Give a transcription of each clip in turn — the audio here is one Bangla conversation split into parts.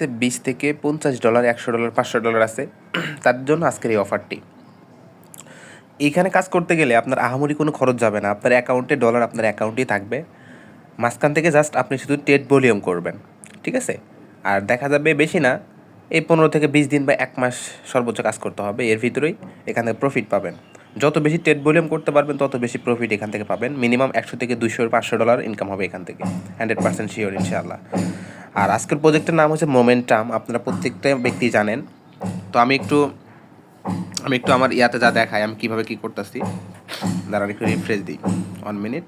হচ্ছে বিশ থেকে পঞ্চাশ ডলার, একশো ডলার, পাঁচশো ডলার আছে। তার জন্য আজকের এই অফারটি। এইখানে কাজ করতে গেলে আপনার আহামরি কোনো খরচ যাবে না। আপনার অ্যাকাউন্টে ডলার আপনার অ্যাকাউন্টেই থাকবে। মাঝখান থেকে জাস্ট আপনি শুধু টেট ভলিউম করবেন, ঠিক আছে? আর দেখা যাবে বেশি না, এই পনেরো থেকে বিশ দিন বা এক মাস সর্বোচ্চ কাজ করতে হবে। এর ভিতরেই এখানে প্রফিট পাবেন। যত বেশি ট্রেড ভলিউম করতে পারবেন, তত বেশি প্রফিট এখান থেকে পাবেন। মিনিমাম একশো থেকে দুইশো, পাঁচশো ডলার ইনকাম হবে এখান থেকে। হান্ড্রেড পার্সেন্ট শিওর ইনশাআল্লাহ। আর আজকের প্রজেক্টের নাম হচ্ছে মোমেন্টাম আপনারা প্রত্যেকটা ব্যক্তি জানেন। তো আমি একটু আমি একটু আমার ইয়াতে যা দেখাই, আমি কীভাবে কি করতেছি। দাঁড়ান, একটু রিফ্রেশ দিই। ওয়ান মিনিট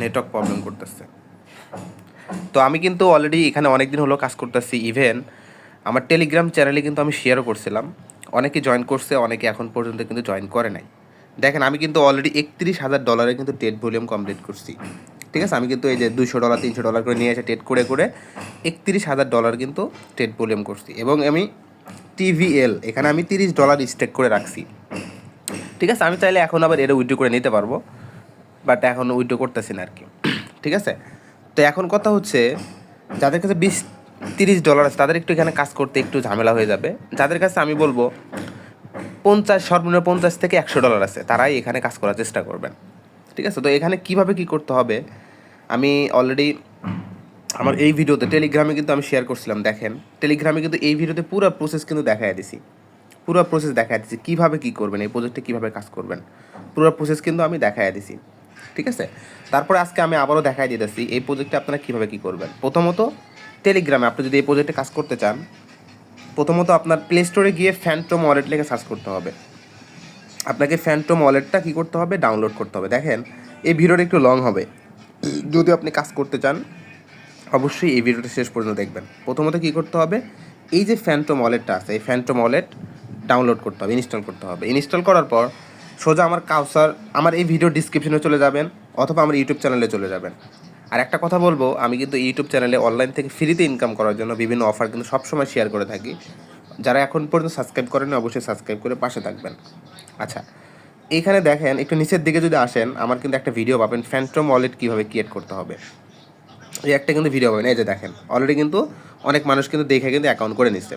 নেটওয়ার্ক প্রবলেম করতেছে। তো আমি কিন্তু অলরেডি এখানে অনেক দিন হলো কাজ করতেছি ইভেন আমার টেলিগ্রাম চ্যানেলে কিন্তু আমি শেয়ারও করছিলাম। অনেকে জয়েন করছে, অনেকে এখন পর্যন্ত কিন্তু জয়েন করে নাই। দেখেন, আমি কিন্তু অলরেডি একত্রিশ হাজার ডলারে কিন্তু টেট ভলিউম কমপ্লিট করছি। ঠিক আছে? আমি কিন্তু এই যে দুশো ডলার তিনশো ডলার করে নিয়ে এসে টেট করে করে একত্রিশ হাজার ডলার কিন্তু টেট ভলিউম করছি। এবং আমি টিভিএল এখানে আমি তিরিশ ডলার স্টেক করে রাখছি। ঠিক আছে? আমি চাইলে এখন আবার এটা উইড্রো করে নিতে পারব। বাট এখন উইড্রো করতেছি না আর কি। ঠিক আছে? তো এখন কথা হচ্ছে, যাদের কাছে বিশ তিরিশ ডলার আছে। তাদের একটু এখানে কাজ করতে একটু ঝামেলা হয়ে যাবে। যাদের কাছে আমি বলব, পঞ্চাশ, সর্বনিম্ন পঞ্চাশ থেকে একশো ডলার আছে। তারাই এখানে কাজ করার চেষ্টা করবেন। ঠিক আছে? তো এখানে কীভাবে কি করতে হবে? আমি অলরেডি আমার এই ভিডিওতে টেলিগ্রামে কিন্তু আমি শেয়ার করছিলাম, দেখেন। টেলিগ্রামে কিন্তু এই ভিডিওতে পুরো প্রসেস কিন্তু দেখাই দিছি। পুরো প্রসেস দেখাই দিছি। কীভাবে কী করবেন? এই প্রজেক্টে কীভাবে কাজ করবেন? পুরো প্রসেস কিন্তু আমি দেখাই দিছি। ঠিক আছে? তারপরে আজকে আমি আবারও দেখাই দিতেছি, এই প্রজেক্টে আপনারা কীভাবে কী করবেন? প্রথমত টেলিগ্রামে আপনি যদি এই প্রজেক্টে কাজ করতে চান, প্রথমত আপনার প্লে স্টোরে গিয়ে ফ্যান্টম ওয়ালেট লিখে সার্চ করতে হবে। আপনাকে ফ্যান্টম ওয়ালেটটা কী করতে হবে? ডাউনলোড করতে হবে। দেখেন, এই ভিডিওটা একটু লং হবে। যদি আপনি কাজ করতে চান, অবশ্যই এই ভিডিওটা শেষ পর্যন্ত দেখবেন। প্রথমত কী করতে হবে? এই যে ফ্যান্টম ওয়ালেটটা আছে, এই ফ্যান্টম ওয়ালেট ডাউনলোড করতে হবে ইনস্টল করতে হবে। ইনস্টল করার পর সোজা আমার কাউসার আমার এই ভিডিও ডিসক্রিপশনে চলে যাবেন, অথবা আমার ইউটিউব চ্যানেলে চলে যাবেন। আর একটা কথা বলব, আমি কিন্তু ইউটিউব চ্যানেলে অনলাইন থেকে ফ্রিতে ইনকাম করার জন্য বিভিন্ন অফার কিন্তু সবসময় শেয়ার করে থাকি। যারা এখন পর্যন্ত সাবস্ক্রাইব করেন অবশ্যই সাবস্ক্রাইব করে পাশে থাকবেন। আচ্ছা এইখানে দেখেন, একটু নিচের দিকে যদি আসেন, আমার কিন্তু একটা ভিডিও পাবেন ফ্যান্টম ওয়ালেট কীভাবে ক্রিয়েট করতে হবে। এই একটা কিন্তু ভিডিও পাবেন, এই যে দেখেন অলরেডি কিন্তু অনেক মানুষ কিন্তু দেখে কিন্তু অ্যাকাউন্ট করে নিচ্ছে।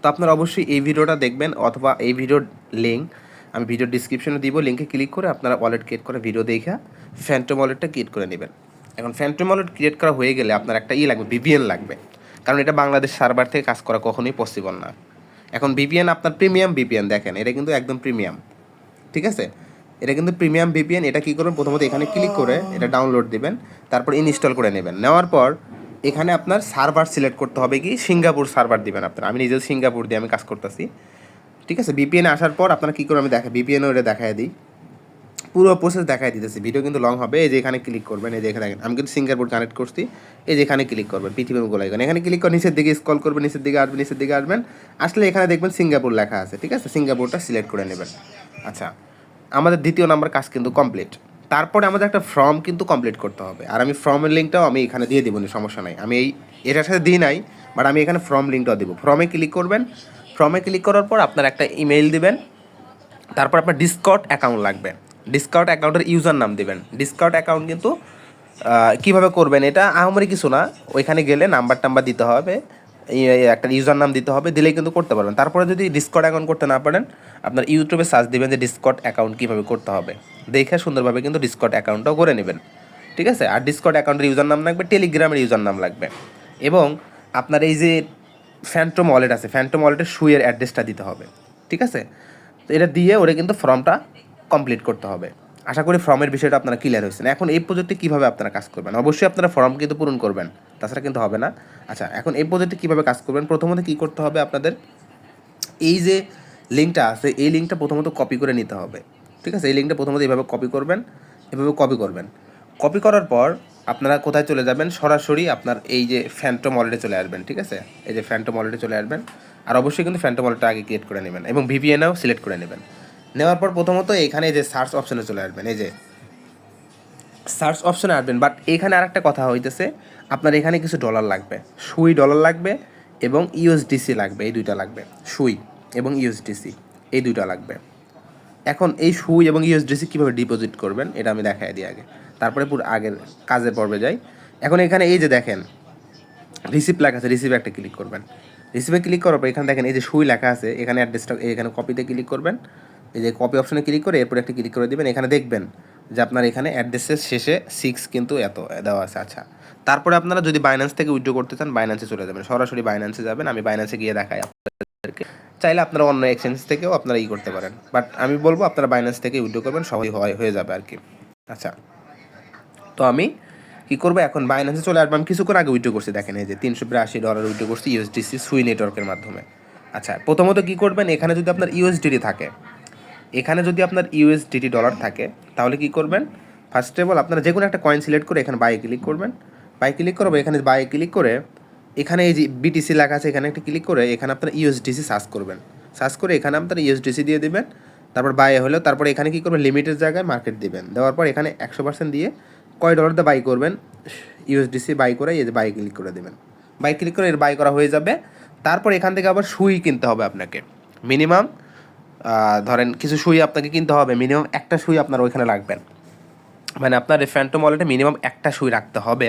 তো আপনারা অবশ্যই এই ভিডিওটা দেখবেন, অথবা এই ভিডিওর লিঙ্ক আমি ভিডিও ডিসক্রিপশনে দিব লিঙ্কে ক্লিক করে আপনারা ওয়ালেট ক্রিয়েট করে ভিডিও দেখে ফ্যান্টম ওয়ালেটটা ক্রিয়েট করে নেবেন। এখন ফ্যান্টম ওয়ালেট ক্রিয়েট করা হয়ে গেলে আপনার একটা ই লাগবে ভিপিএন লাগবে। কারণ এটা বাংলাদেশ সার্ভার থেকে কাজ করা কখনোই পসিবল না। এখন ভিপিএন আপনার প্রিমিয়াম ভিপিএন দেখেন, এটা কিন্তু একদম প্রিমিয়াম ঠিক আছে? এটা কিন্তু প্রিমিয়াম ভিপিএন এটা কী করবেন? প্রথমত এখানে ক্লিক করে এটা ডাউনলোড দিবেন, তারপর ইনস্টল করে নেবেন। নেওয়ার পর এখানে আপনার সার্ভার সিলেক্ট করতে হবে কি? সিঙ্গাপুর সার্ভার দিবেন আপনার। আমি নিজেও সিঙ্গাপুর দিয়ে আমি কাজ করতেছি। ঠিক আছে? বিপিএনে আসার পর আপনারা কী করে আমি দেখা বিপিএনও এটা দেখায় দিই। পুরো প্রসেস দেখাই দিতেছি। ভিডিও কিন্তু লং হবে, এই যে এখানে ক্লিক করবেন, এই যে এখানে দেখেন, আমি কিন্তু সিঙ্গাপুর কানেক্ট করছি, এই যে এখানে ক্লিক করবেন, পৃথিবীর গোলা এখানে এখানে ক্লিক করে নিচের দিকে স্কল করবেন, নিচের দিকে আসবেন, নিচের দিকে আসবেন, আসলে এখানে দেখবেন সিঙ্গাপুর লেখা আছে, ঠিক আছে? সিঙ্গাপুরটা সিলেক্ট করে নেবেন। আচ্ছা আমাদের দ্বিতীয় নাম্বার কাজ কিন্তু কমপ্লিট তারপরে আমাদের একটা ফর্ম কিন্তু কমপ্লিট করতে হবে। আর আমি ফর্মের লিঙ্কটাও আমি এখানে দিয়ে দেবো সমস্যা নাই। আমি এই এটার সাথে দিই নাই বাট আমি এখানে ফর্ম লিঙ্কটাও দেবো। ফর্মে ক্লিক করবেন। ফর্মে ক্লিক করার পর আপনার একটা ইমেইল দিবেন। তারপর আপনার ডিসকাউন্ট অ্যাকাউন্ট লাগবে। ডিসকাউন্ট অ্যাকাউন্টের ইউজার নাম দেবেন। ডিসকাউন্ট অ্যাকাউন্ট কিন্তু কীভাবে করবেন এটা আহামরি কিছু না। ওইখানে গেলে নাম্বার টাম্বার দিতে হবে একটা ইউজার নাম দিতে হবে, দিলেই কিন্তু করতে পারবেন। তারপরে যদি ডিসকট অ্যাকাউন্ট করতে না পারেন, আপনার ইউটিউবে সার্চ দেবেন যে ডিসকট অ্যাকাউন্ট কীভাবে করতে হবে। দেখে সুন্দরভাবে কিন্তু ডিসকট অ্যাকাউন্টটাও করে নেবেন। ঠিক আছে? আর ডিসকট অ্যাকাউন্টের ইউজার নাম লাগবে টেলিগ্রামের ইউজার নাম লাগবে। এবং আপনার এই যে ফ্যান্টম ওয়ালেট আছে ফ্যান্টম ওয়ালেটের শুয়ের অ্যাড্রেসটা দিতে হবে। ঠিক আছে? তো এটা দিয়ে ওরা কিন্তু ফর্মটা কমপ্লিট করতে হবে। আশা করি ফর্মের বিষয়টা আপনারা ক্লিয়ার হয়েছেন। এখন এই প্রজেক্টে কীভাবে আপনারা কাজ করবেন? অবশ্যই আপনারা ফর্ম কিন্তু পূরণ করবেন। তাছাড়া কিন্তু হবে না। আচ্ছা এখন এই প্রজেক্টে কীভাবে কাজ করবেন? প্রথমত কী করতে হবে আপনাদের? এই যে লিঙ্কটা আছে, এই লিঙ্কটা প্রথমত কপি করে নিতে হবে। ঠিক আছে? এই লিঙ্কটা প্রথমত এইভাবে কপি করবেন, এভাবে কপি করবেন। কপি করার পর আপনারা কোথায় চলে যাবেন? সরাসরি আপনার এই যে ফ্যান্টম ওয়ালেটে চলে আসবেন, ঠিক আছে? এই যে ফ্যান্টম ওয়ালেটে চলে আসবেন। আর অবশ্যই কিন্তু ফ্যান্টম ওয়ালেটটা আগে ক্রিয়েট করে নেবেন এবং ভিপিএনও সিলেক্ট করে নেবেন। নেওয়ার পর প্রথমত এখানে যে সার্চ অপশনে চলে আসবেন, এই যে সার্চ অপশনে আসবেন বাট এখানে আর একটা কথা হইতেছে, আপনার এখানে কিছু ডলার লাগবে, সুই ডলার লাগবে এবং ইউএসডিসি লাগবে, এই দুইটা লাগবে, সুই এবং ইউএসডিসি এই দুইটা লাগবে। এখন এই সুই এবং ইউএসডিসি কীভাবে ডিপোজিট করবেন, এটা আমি দেখাই দিই আগে, তারপরে পুরো আগের কাজের পর্বে যাই। এখন এখানে এই যে দেখেন রিসিভ লেখা আছে রিসিভে একটা ক্লিক করবেন। রিসিভে ক্লিক করার পর এখানে দেখেন এই যে সুই লেখা আছে, এখানে অ্যাড্রেসটা এখানে কপিতে ক্লিক করবেন। এই যে কপি অপশনে ক্লিক করে এরপরে একটা ক্লিক করে দিবেন, এখানে দেখবেন যে আপনার এখানে অ্যাড্রেসের শেষে সিক্স কিন্তু এত দেওয়া আছে। আচ্ছা তারপরে আপনারা যদি বাইন্যান্স থেকে উইথড্র করতে চান বাইন্যান্সে চলে যাবেন। সরাসরি বাইন্যান্সে যাবেন, আমি বাইন্যান্সে গিয়ে দেখাই আপনাদেরকে। চাইলে আপনারা অন্য এক্সচেঞ্জ থেকেও আপনারা ই করতে পারেন। বাট আমি বলব, আপনারা বাইন্যান্স থেকে উইথড্র করবেন সহজই হয়, হয়ে যাবে আর কি। আচ্ছা তো আমি কি করব? এখন বাইন্যান্সে চলে আসব। আমি কিছুক্ষণ আগে উইথড্র করছি, দেখেন এই যে তিনশো বিরাশি ডলার উইথড্র করছি ইউএসডিসি সুই নেটওয়ার্কের মাধ্যমে। আচ্ছা প্রথমত কি করবেন? এখানে যদি আপনার ইউএসডিটি থাকে এখানে যদি আপনার ইউএসডিটি ডলার থাকে, তাহলে কি করবেন? ফার্স্ট অফ অল আপনারা যে কোনো একটা কয়েন সিলেক্ট করে এখানে বাই ক্লিক করবেন। বাই ক্লিক করব এখানে বাই ক্লিক করে এখানে এই যে বিটিসি লেখা আছে, এখানে একটা ক্লিক করে এখানে আপনার ইউএসডিসি সার্চ করবেন। সার্চ করে এখানে আপনার ইউএসডিসি দিয়ে দিবেন, তারপর বাই হলো তারপর এখানে কি করবেন? লিমিটের জায়গায় মার্কেট দিবেন। দেওয়ার পর এখানে একশো পার্সেন্ট দিয়ে কয় ডলার দিয়ে বাই করবেন? ইউএসডিসি বাই করে এই বাই ক্লিক করে দেবেন। বাই ক্লিক করে এর বাই করা হয়ে যাবে। তারপর এখান থেকে আবার সুই কিনতে হবে আপনাকে। মিনিমাম ধরেন কিছু সুই আপনাকে কিনতে হবে মিনিমাম একটা সুই আপনার ওইখানে রাখবেন মানে আপনার ফ্যান্টম ওয়ালেটে মিনিমাম একটা সুই রাখতে হবে।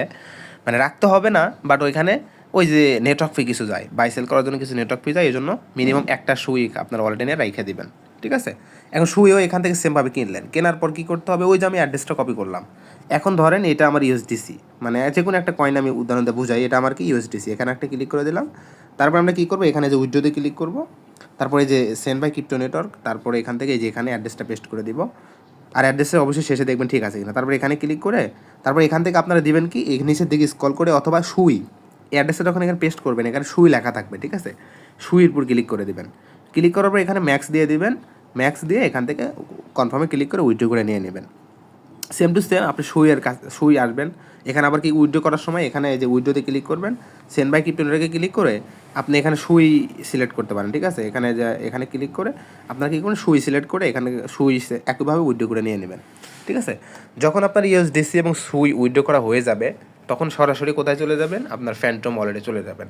মানে রাখতে হবে না বাট ওইখানে ওই যে নেটওয়ার্ক ফি কিছু যায়। বাই সেল করার জন্য কিছু নেটওয়ার্ক ফি যায়, এই জন্য মিনিমাম একটা সুই আপনার ওয়ালেটে নিয়ে রেখে দেবেন। ঠিক আছে? এখন সুইও এখান থেকে সেমভাবে কিনলেন। কেনার পর কী করতে হবে? ওই যে আমি অ্যাড্রেসটা কপি করলাম। এখন ধরেন এটা আমার ইউএসডিসি মানে যে কোনো একটা কয়েন আমি উদাহরণ দিয়ে বুঝাই, এটা আমার কি ইউএসডিসি এখানে একটা ক্লিক করে দিলাম। তারপর আমরা কী করব? এখানে যে উইড্রোতে ক্লিক করব। তারপরে যে সেন্ড বাই ক্রিপ্টো নেটওয়ার্ক তারপরে এখান থেকে যে এখানে অ্যাড্রেসটা পেস্ট করে দিব। আর অ্যাড্রেসে অবশ্যই শেষে দেখবেন ঠিক আছে কিনা। তারপর এখানে ক্লিক করে, তারপর এখান থেকে আপনারা দিবেন কি নিচের দিকে স্কল করে অথবা সুই। এই অ্যাড্রেসটা যখন এখানে পেস্ট করবেন, এখানে সুই লেখা থাকবে, ঠিক আছে? সুইয়ের উপর ক্লিক করে দিবেন। ক্লিক করার পর এখানে ম্যাক্স দিয়ে দিবেন। ম্যাক্স দিয়ে এখান থেকে কনফার্মে ক্লিক করে উইথড্র করে নিয়ে নেবেন। সেম টু সেম আপনি সুইয়ের কাছে সুই আসবেন। এখানে আবার কি উইড্রো করার সময় এখানে এই যে উইড্রোতে ক্লিক করবেন সেন্ড বাই ক্রিপ্টোনেটকে ক্লিক করে আপনি এখানে সুই সিলেক্ট করতে পারেন, ঠিক আছে? এখানে যে, এখানে ক্লিক করে আপনার কি করবেন? সুই সিলেক্ট করে এখানে সুই একইভাবে উইড্রো করে নিয়ে নেবেন, ঠিক আছে? যখন আপনার ইউএসডিসি এবং সুই উইড্রো করা হয়ে যাবে, তখন সরাসরি কোথায় চলে যাবেন? আপনার ফ্যান্টম ওয়ালেটে চলে যাবেন।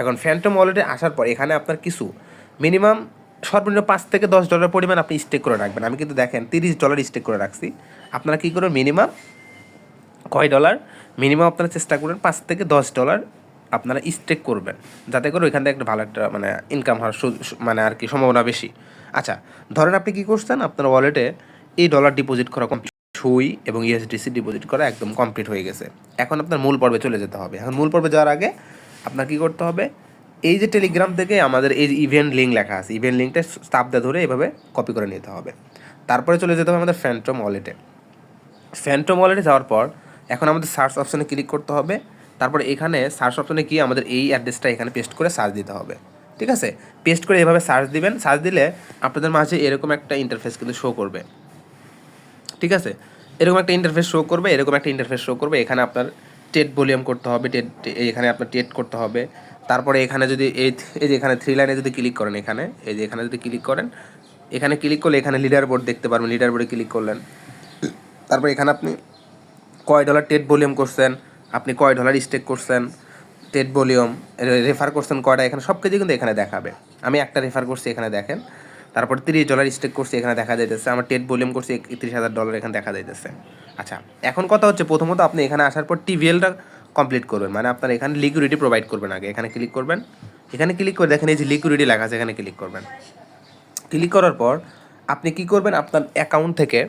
এখন ফ্যান্টম ওয়ালেটে আসার পর এখানে আপনার কিছু মিনিমাম সর্বনিম্ন পাঁচ থেকে দশ ডলার পরিমাণ আপনি স্টেক করে রাখবেন। আমি কিন্তু দেখেন, তিরিশ ডলার স্টেক করে রাখছি। আপনারা কী করবেন? মিনিমাম কয় ডলার মিনিমাম আপনারা চেষ্টা করবেন পাঁচ থেকে দশ ডলার আপনারা স্টেক করবেন। যাতে করে ওইখান থেকে একটা ভালো একটা মানে ইনকাম হওয়ার মানে আর কি সম্ভাবনা বেশি। আচ্ছা ধরেন আপনি কী করছেন? আপনার ওয়ালেটে এই ডলার ডিপোজিট করা কমপ্লিট সুই এবং ইউএসডিসি ডিপোজিট করা একদম কমপ্লিট হয়ে গেছে। এখন আপনার মূল পর্বে চলে যেতে হবে। এখন মূল পর্বে যাওয়ার আগে আপনার কী করতে হবে? এই যে টেলিগ্রাম থেকে আমাদের এই ইভেন্ট লিঙ্ক লেখা আছে ইভেন্ট লিঙ্কটা স্টাফটা ধরে এভাবে কপি করে নিতে হবে। তারপরে চলে যেতে হবে আমাদের ফ্যান্টম ওয়ালেটে ফ্যান্টম ওয়ালেটে যাওয়ার পর এখন আমাদের সার্চ অপশানে ক্লিক করতে হবে। তারপর এখানে সার্চ অপশনে গিয়ে আমাদের এই অ্যাড্রেসটা এখানে পেস্ট করে সার্চ দিতে হবে। ঠিক আছে? পেস্ট করে এভাবে সার্চ দিবেন। সার্চ দিলে আপনাদের মাঝে এরকম একটা ইন্টারফেস কিন্তু শো করবে। ঠিক আছে? এরকম একটা ইন্টারফেস শো করবে, এরকম একটা ইন্টারফেস শো করবে। এখানে আপনার টেট ভলিউম করতে হবে টেট এখানে আপনার টেট করতে হবে। তারপরে এখানে যদি এই এই যে এখানে থ্রি লাইনে যদি ক্লিক করেন এখানে, এই যে এখানে যদি ক্লিক করেন, এখানে ক্লিক করলে এখানে লিডার বোর্ড দেখতে পারবেন লিডার বোর্ডে ক্লিক করলেন। তারপর এখানে আপনি কয় ডলার টেট ভলিউম করছেন, আপনি কয় ডলার স্টেক করছেন টেট ভলিউম রেফার করছেন কয়টা, এখানে সব কিছু কিন্তু এখানে দেখাবে। আমি একটা রেফার করছি, এখানে দেখেন। তারপর তিরিশ ডলার স্টেক করছি, এখানে দেখা যাইতেছে, আমার টেট ভলিউম করছি, একত্রিশ হাজার ডলার এখানে দেখা যাইতেছে। আচ্ছা এখন কথা হচ্ছে প্রথমত আপনি এখানে আসার পর টিভিএলটা কমপ্লিট করবেন। মানে আপনার এখানে লিকুইডিটি প্রোভাইড করবেন আগে। এখানে ক্লিক করবেন। এখানে ক্লিক করে দেখেন এই যে লিকুইডিটি লেখা আছে, এখানে ক্লিক করবেন। ক্লিক করার পর আপনি কি করবেন? আপনার অ্যাকাউন্ট থেকে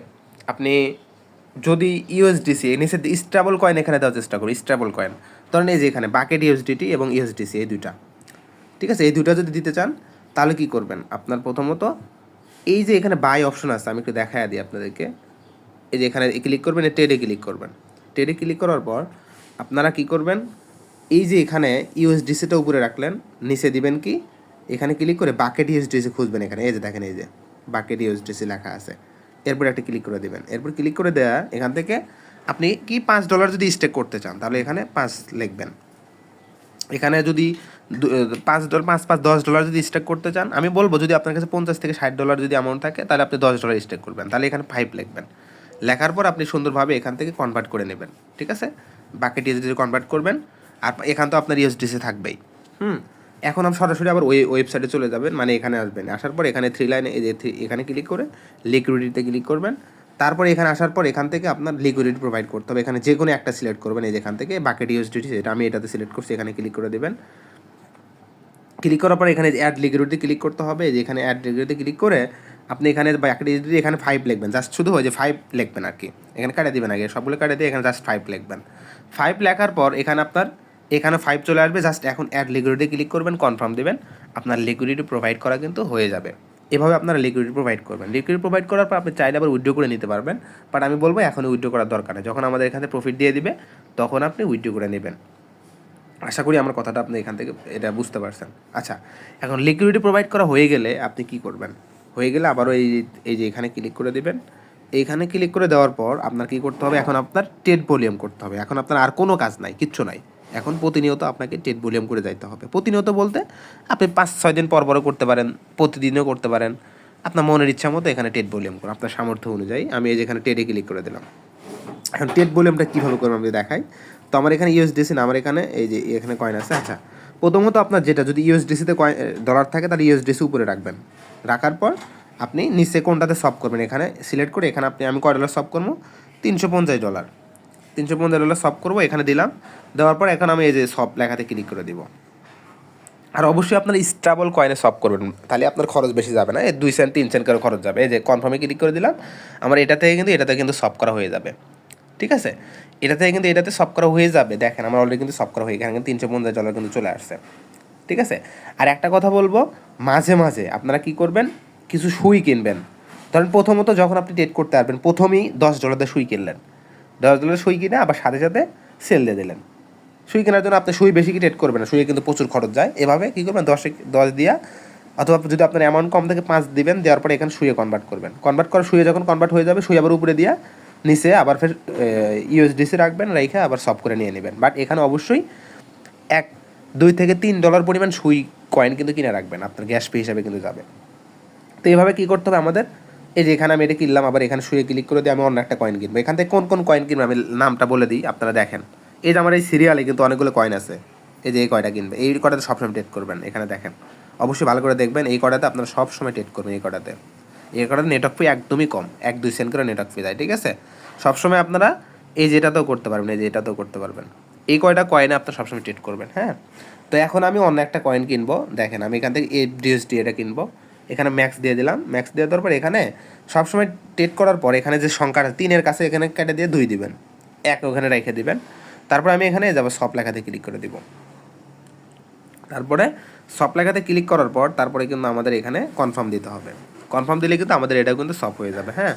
আপনি যদি ইউএসডিসি নিচে স্টেবল কয়েন এখানে দেওয়ার চেষ্টা করি স্ট্রাবল কয়েন ধরেন এই যে এখানে বাকেট ইউএসডিটি এবং ইউএসডিসি এই দুইটা। ঠিক আছে? এই দুইটা যদি দিতে চান, তাহলে কি করবেন? আপনার প্রথমত এই যে এখানে বাই অপশন আছে, আমি একটু দেখাই দিই আপনাদেরকে। এই যে এখানে ক্লিক করবেন টেডে ক্লিক করবেন। টেডে ক্লিক করার পর আপনারা কি করবেন? এই যে এখানে ইউএসডিসিটা উপরে রাখলেন, নিচে দিবেন কি? এখানে ক্লিক করে বাকেট ইউএসডিসি খুঁজবেন এখানে। এই যে দেখেন, এই যে বাকেট ইউএসডিসি লেখা আছে। এরপর একটা ক্লিক করে দিবেন। এরপর ক্লিক করে দেয়া, এখান থেকে আপনি কি পাঁচ ডলার যদি স্টেক করতে চান, তাহলে এখানে পাঁচ লিখবেন। এখানে যদি পাঁচ ডলার পাঁচ পাঁচ, দশ ডলার যদি স্টেক করতে চান, আমি বলব যদি আপনার কাছে পঞ্চাশ থেকে ষাট ডলার যদি অ্যামাউন্ট থাকে, তাহলে আপনি দশ ডলার স্টেক করবেন। তাহলে এখানে ফাইভ লিখবেন। লেখার পর আপনি সুন্দরভাবে এখান থেকে কনভার্ট করে নেবেন। ঠিক আছে? বাকি ইউএসডিসি কনভার্ট করবেন আর এখান তো আপনার ইউএসডিসি থাকবেই। হুম। এখন আপনি সরাসরি আবার ওই ওয়েবসাইটে চলে যাবেন মানে এখানে আসবেন। আসার পর এখানে থ্রি লাইনে এই যে এখানে ক্লিক করে লিকুইডিটিতে ক্লিক করবেন। তারপর এখানে আসার পর এখান থেকে আপনার লিকুইডিটি প্রোভাইড করতে হবে। এখানে যে কোনো একটা সিলেক্ট করবেন এই যেখান থেকে বাকেট ইউএসডিটি সেটা আমি এটাতে সিলেক্ট করছি এখানে ক্লিক করে দেবেন। ক্লিক করার পর এখানে অ্যাড লিকুইডিটি ক্লিক করতে হবে। যে এখানে অ্যাড লিকুইডিটি ক্লিক করে আপনি এখানে বাকেট ইউএসডিটি এখানে ফাইভ লিখবেন জাস্ট শুধু ওই যে ফাইভ লিখবেন আর কি। এখানে কাটে দিবেন আগে সবগুলো কাটে দিয়ে এখানে জাস্ট ফাইভ লিখবেন। ফাইভ লেখার পর এখানে আপনার, এখানে ফাইভ চলে আসবে জাস্ট এখন অ্যাড লিকুইডিটি ক্লিক করবেন কনফার্ম দেবেন, আপনার লিকুইডিটি প্রোভাইড করা কিন্তু হয়ে যাবে। এভাবে আপনারা লিকুইডিটি প্রোভাইড করবেন। লিকুইডিটি প্রোভাইড করার পর আপনি চাইলে আবার উইড্রো করে নিতে পারবেন বাট আমি বলব এখন উইড্রো করার দরকার নেই। যখন আমাদের এখানে প্রফিট দিয়ে দিবে, তখন আপনি উইড্রো করে নেবেন। আশা করি আমার কথাটা আপনি এখান থেকে, এটা বুঝতে পারছেন। আচ্ছা এখন লিকুইডিটি প্রোভাইড করা হয়ে গেলে আপনি কি করবেন? হয়ে গেলে আবারও এই এই যে এখানে ক্লিক করে দিবেন। এইখানে ক্লিক করে দেওয়ার পর আপনার কি করতে হবে? এখন আপনার টেট ভলিউম করতে হবে। এখন আপনার আর কোনো কাজ নাই, কিচ্ছু নাই। এখন প্রতিনিয়ত আপনাকে টেট ভলিউম করে যাইতে হবে। প্রতিনিয়ত বলতে আপনি পাঁচ, ছয় দিন পর পরও করতে পারেন, প্রতিদিনও করতে পারেন। আপনার মনের ইচ্ছা মতো এখানে টেট ভলিউম করুন। আপনার সামর্থ্য অনুযায়ী আমি এই যেখানে টেটে ক্লিক করে দিলাম। এখন টেট ভলিউমটা কীভাবে করব আমি দেখাই? তো আমার এখানে ইউএসডিসি না, আমার এখানে এই যে এখানে কয়েন আছে। আচ্ছা প্রথমত আপনার যেটা, যদি ইউএসডিসিতে কয়েন ডলার থাকে, তাহলে ইউএসডিসি উপরে রাখবেন। রাখার পর আপনি নিচে কোনটাতে সব করবেন? এখানে সিলেক্ট করে এখানে আপনি, আমি কয় ডলার সব করব? তিনশো পঞ্চাশ ডলার তিনশো পঞ্চাশ ডলার সব করব, এখানে দিলাম। দেওয়ার পর এখন আমি এই যে সব লেখাতে ক্লিক করে দিব। আর অবশ্যই আপনার স্ট্রাবল কয়েনে সব করবেন। তাহলে আপনার খরচ বেশি যাবে না। এই দুই সেন্ট তিন সেন্ট করে খরচ যাবে। এই যে কনফার্মে ক্লিক করে দিলাম। আমার এটা থেকে কিন্তু এটাতে কিন্তু সব করা হয়ে যাবে। ঠিক আছে? এটা থেকে কিন্তু, এটাতে সব করা হয়ে যাবে। দেখেন, আমার অলরেডি কিন্তু সব করা হয়ে গেছে তিনশো পঞ্চাশ ডলার কিন্তু চলে আসছে। ঠিক আছে? আর একটা কথা বলব, মাঝে মাঝে আপনারা কি করবেন? কিছু সুই কিনবেন। ধরেন প্রথমত যখন আপনি টেট করতে পারবেন প্রথমেই দশ ডলারের সুই কিনলেন। দশ ডলারের সুই কিনে আবার সাথে সাথে সেল দিয়ে দিলেন। সুই কেনার জন্য আপনি সুই বেশি কি টেট করবেন না, সুইয়ে কিন্তু প্রচুর খরচ যায়। এভাবে কী করবেন? দশে দশ দিয়া, অথবা যদি আপনার অ্যামাউন্ট কম থেকে পাঁচ দিবেন, দেওয়ার পরে এখানে সুইয়ে কনভার্ট করবেন। কনভার্ট করা সুইয়ে যখন কনভার্ট হয়ে যাবে, সুই আবার উপরে দিয়া, নিচে আবার ফের ইউএসডিসি রাখবেন, রেখে আবার সব করে নিয়ে নেবেন। বাট এখানে অবশ্যই এক, দুই থেকে তিন ডলার পরিমাণ সুই কয়েন কিন্তু কিনে রাখবেন। আপনার গ্যাস পে হিসাবে কিন্তু যাবে। তো এইভাবে কী করতে হবে আমাদের? এই যে এখানে আমি এটা কিনলাম, আবার এখানে শুয়ে ক্লিক করে দিয়ে আমি অন্য একটা কয়েন কিনবো। এখান থেকে কোন কোন কয়েন কিনবো? আমি নামটা বলে দিই, আপনারা দেখেন। এই যে আমার এই সিরিয়ালে কিন্তু অনেকগুলো কয়েন আছে। এই যে এই কয়টা কিনবে। এই কটাতে সবসময় টেট করবেন, এখানে দেখেন। অবশ্যই ভালো করে দেখবেন, এই কটাতে আপনারা সবসময় টেট করবেন এই কটাতে। এই কটাতে নেটওয়ার্ক ফি একদমই কম, এক দুই সেন্ট করে নেটওয়ার্ক ফি দেয়, ঠিক আছে? সবসময় আপনারা এই যেটাতেও করতে পারবেন, এই যে এটাতেও করতে পারবেন। এই কয়টা কয়েনে আপনারা সবসময় ট্রেড করবেন হ্যাঁ? তো এখন আমি অন্য একটা কয়েন কিনবো, দেখেন, আমি এখান থেকে এফডিএসডি এটা কিনবো। এখানে ম্যাক্স দিয়ে দিলাম। ম্যাক্স দিয়ে দেওয়ার পর এখানে সবসময় টেট করার পর এখানে যে সংখ্যাটা, তিনের কাছে এখানে কেটে দিয়ে দুই দিবেন। এক ওখানে রেখে দিবেন। তারপর আমি এখানে যাব সব লেখাতে ক্লিক করে দিব। তারপরে সব লেখাতে ক্লিক করার পর তারপরে কিন্তু আমাদের এখানে কনফার্ম দিতে হবে। কনফার্ম দিলে কিন্তু আমাদের এটা কিন্তু সব হয়ে যাবে হ্যাঁ?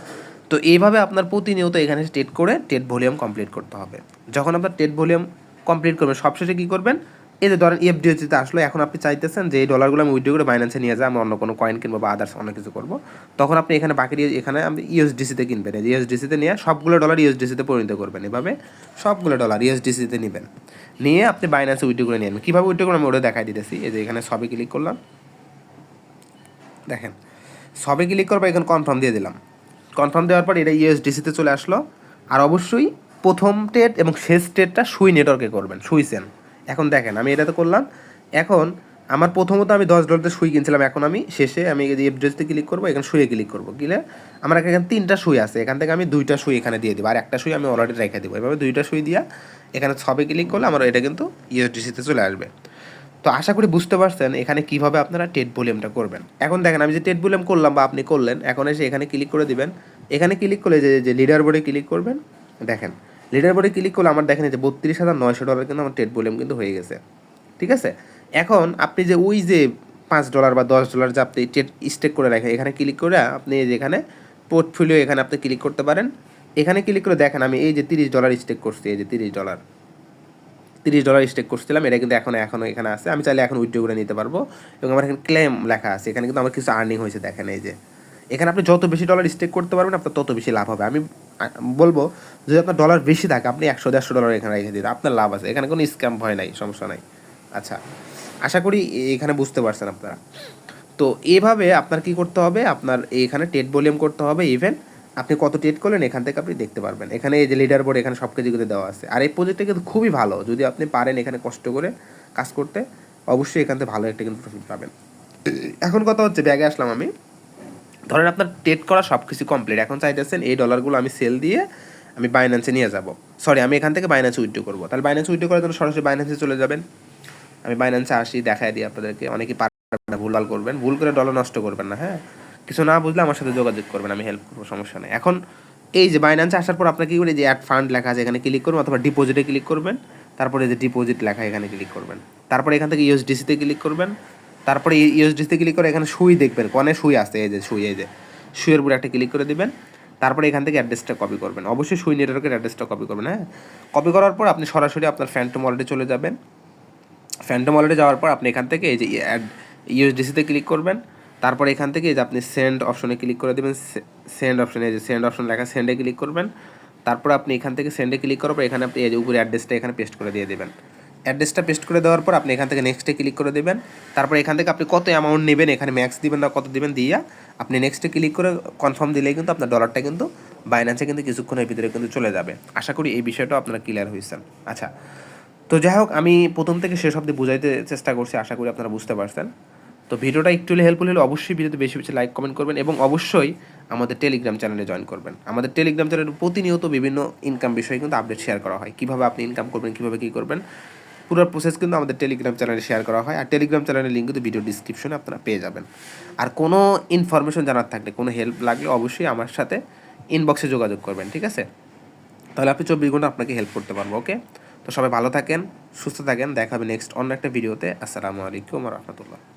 তো এইভাবে আপনার প্রতিনিয়ত এখানে টেট করে টেট ভলিউম কমপ্লিট করতে হবে। যখন আপনার টেট ভলিউম কমপ্লিট করবেন, সবশেষে কী করবেন? এই যে ধরেন এফডিওজিতে আসলো, এখন আপনি চাইতেছেন যে এই ডলারগুলো আমি উইড্রো করে বাইন্যান্সে নিয়ে যাই, আমি অন্য কোনো কয়েন কিনবো বা আদার্স অন্য কিছু করব। তখন আপনি এখানে বাকি এখানে আপনি ইউএসডিসিতে কিনবেন। ইউএসডিসিতে নিয়ে সবগুলো ডলার ইউএসডিসিতে পরিণত করবেন। এভাবে সবগুলো ডলার ইউএসডিসিতে নেবেন। নিয়ে আপনি বাইন্যান্সে উইড্রো করে নেবেন। কীভাবে উইড্রো করবেন আমি ওটা দেখাই দিতেছি। এই যে এখানে সবে ক্লিক করলাম। দেখেন, সবে ক্লিক করব এখানে কনফার্ম দিয়ে দিলাম। কনফার্ম দেওয়ার পর এটা ইউএসডিসিতে চলে আসলো। আর অবশ্যই প্রথম টেট এবং শেষ টেটটা সুই নেটওয়ার্কে করবেন, সুই সেন এখন দেখেন, আমি এটাতে করলাম। এখন আমার প্রথমত আমি দশ ডলারতে সুই কিনছিলাম, এখন আমি শেষে আমি এই এফডিএসতে ক্লিক করব, এখানে সুইয়ে ক্লিক করব। গিলে আমার এখানে তিনটা সুই আছে, এখান থেকে আমি দুইটা সুই এখানে দিয়ে দিব, আর একটা সুই আমি অলরেডি রেখে দেবো। এভাবে দুইটা সুই দিয়া এখানে সবে ক্লিক করলে আমার এটা কিন্তু ইউএসডিসিতে চলে আসবে। তো আশা করি বুঝতে পারছেন এখানে কীভাবে আপনারা টেট ভলিউমটা করবেন। এখন দেখেন, আমি যে টেট ভলিউম করলাম বা আপনি করলেন, এখন এসে এখানে ক্লিক করে দিবেন। এখানে ক্লিক করলে যে লিডার বোর্ডে ক্লিক করবেন, দেখেন। লিডার বোর্ডে ক্লিক করলে আমার দেখেন যে বত্রিশ হাজার নয়শো ডলার কিন্তু আমার টেট ভলিউম কিন্তু হয়ে গেছে। ঠিক আছে? এখন আপনি যে ওই যে পাঁচ ডলার বা দশ ডলার যে আপনি টেট স্টেক করে রাখেন, এখানে ক্লিক করে আপনি এই যে এখানে পোর্টফোলিও এখানে আপনি ক্লিক করতে পারেন। এখানে ক্লিক করে দেখেন আমি এই যে তিরিশ ডলার স্টেক করছি, এই যে তিরিশ ডলার তিরিশ ডলার স্টেক করছিলাম, এটা কিন্তু এখন এখনও এখানে আছে। আমি চাইলে এখন উইথড্র করে নিতে পারব। এবং আমার এখানে ক্লেম লেখা আছে। এখানে কিন্তু আমার কিছু আর্নিং হয়েছে, দেখেন এই যে। এখানে আপনি যত বেশি ডলার স্টেক করতে পারবেন, আপনার তত বেশি লাভ হবে। আমি বলব, যদি আপনার ডলার বেশি থাকে, আপনি একশো, দেড়শো ডলার এখানে রেখে দিন আপনার লাভ আছে। এখানে কোনো স্ক্যাম ভয় নাই, সমস্যা নাই। আচ্ছা আশা করি এখানে বুঝতে পারছেন আপনারা। তো এভাবে আপনার কি করতে হবে? আপনার এখানে টেট ভলিউম করতে হবে ইভেন আপনি কত টেট করলেন, এখান থেকে আপনি দেখতে পারবেন। এখানে এই যে লিডার বোর্ড এখানে সব কিছুগুলো দেওয়া আছে। আর এই প্রজেক্টটা কিন্তু খুবই ভালো। যদি আপনি পারেন এখানে কষ্ট করে কাজ করতে, অবশ্যই এখান থেকে ভালো একটা কিন্তু প্রফিট পাবেন। এখন কথা হচ্ছে ব্যাগে আসলাম আমি। ধরেন আপনার টেট করা সব কিছু কমপ্লিট এখন চাইতেছেন এই ডলারগুলো আমি সেল দিয়ে আমি বাইন্যান্সে নিয়ে যাব। সরি আমি এখান থেকে বাইন্যান্সে উইথড্র করব। তাহলে বাইন্যান্স উইথড্র করার জন্য সরাসরি বাইন্যান্সে চলে যাবেন। আমি বাইন্যান্সে আসি দেখায় দিই আপনাদেরকে। অনেকে পারবেন ভুলভাল করবেন। ভুল করে ডলার নষ্ট করবেন না হ্যাঁ? কিছু না বুঝলে আমার সাথে যোগাযোগ করবেন, আমি হেল্প করব, সমস্যা নেই। এখন এই যে বাইন্যান্সে আসার পর আপনাকে কী করে যে অ্যাড ফান্ড লেখা আছে, এখানে ক্লিক করবেন অথবা ডিপোজিটে ক্লিক করবেন। তারপরে যে ডিপোজিট লেখা, এখানে ক্লিক করবেন। তারপরে এখান থেকে ইউএসডিসিতে ক্লিক করবেন। তারপরে ইউএসডিসিতে ক্লিক করে এখানে সুই দেখবেন, কনে সুই আছে, এই যে সুই, এই যে। সুইয়ের উপরে একটা ক্লিক করে দিবেন, তারপরে এখান থেকে অ্যাড্রেসটা কপি করবেন। অবশ্যই সুই নেটওয়ার্কের অ্যাড্রেসটা কপি করবেন হ্যাঁ? কপি করার পর আপনি সরাসরি আপনার ফ্যান্টম ওয়ালেটে চলে যাবেন। ফ্যান্টম ওয়ালেটে যাওয়ার পর আপনি এখান থেকে এই যে অ্যাড ইউএসডিসিতে ক্লিক করবেন। তারপর এখান থেকে এই যে আপনি সেন্ড অপশনে ক্লিক করে দেবেন সেন্ড অপশনে এই যে সেন্ড অপশন লেখা সেন্ডে ক্লিক করবেন। তারপর আপনি এখান থেকে সেন্ডে ক্লিক করার পর এখানে আপনি এই যে উপরে অ্যাড্রেসটা এখানে পেস্ট করে দিয়ে দেবেন। অ্যাড্রেসটা পেস্ট করে দেওয়ার পর আপনি এখান থেকে নেক্সটে ক্লিক করে দেবেন। তারপর এখান থেকে আপনি কত অ্যামাউন্ট নেবেন, এখানে ম্যাক্স দিবেন না কত দিবেন দিয়া আপনি নেক্সটে ক্লিক করে কনফার্ম দিলেই কিন্তু আপনার ডলারটা কিন্তু বাইন্যান্সে কিন্তু কিছুক্ষণের ভিতরে কিন্তু চলে যাবে। আশা করি এই বিষয়টাও আপনারা ক্লিয়ার হয়েছেন। আচ্ছা তো যাই হোক, আমি প্রথম থেকে শেষ অব্দি বুঝাইতে চেষ্টা করছি, আশা করি আপনারা বুঝতে পারছেন। তো ভিডিওটা একটু হলে হেল্পফুল হলে অবশ্যই ভিডিওতে বেশি বেশি লাইক কমেন্ট করবেন এবং অবশ্যই আমাদের টেলিগ্রাম চ্যানেলে জয়েন করবেন। আমাদের টেলিগ্রাম চ্যানেলে প্রতিনিয়ত বিভিন্ন ইনকাম বিষয়ে কিন্তু আপডেট শেয়ার করা হয়। কীভাবে আপনি ইনকাম করবেন, কীভাবে কী করবেন পুরো প্রসেস কিন্তু আমাদের টেলিগ্রাম চ্যানেলে শেয়ার করা হয়। আর টেলিগ্রাম চ্যানেলের লিঙ্ক কিন্তু ভিডিও ডিসক্রিপশনে আপনারা পেয়ে যাবেন। আর কোনো ইনফরমেশন জানার থাকলে, কোনো হেল্প লাগলে অবশ্যই আমার সাথে ইনবক্সে যোগাযোগ করবেন, ঠিক আছে? তাহলে আপনি চব্বিশ ঘণ্টা আপনাকে হেল্প করতে পারব ওকে তো সবাই ভালো থাকেন, সুস্থ থাকেন, দেখা হবে নেক্সট অন্য একটা ভিডিওতে আসসালামু আলাইকুম রহমতুল্লাহ।